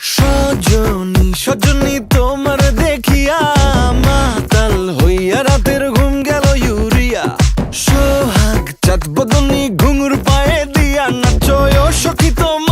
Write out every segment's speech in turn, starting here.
সজনী সজনী দেখিয়া মাতাল হইয়া রাতের ঘুম ইউরিয়া। সোহাগ, চাঁদ ঘুঙুর পায়ে দিয়া নাচয় সখী তোমার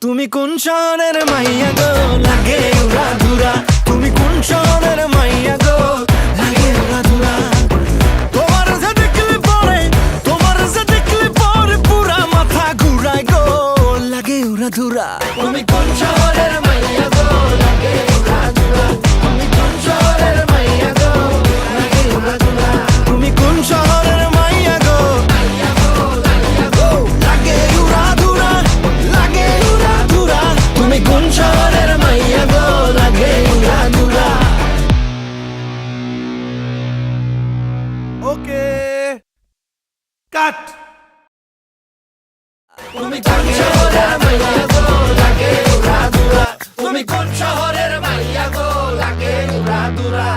তুমি কোন শহরের মাইয়া গো? লাগে ধুরা। তুমি কোন শহরের মাইয়া গো? লাগে উড়া যে যে মাথা লাগে ধুরা। কাট। তুমি কোন শহরের মাইয়া গো লাগে উড়া দুরা? তুমি কোন শহরের মাইয়া গো লাগে উড়া দুরা?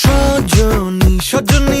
সজনী সজনী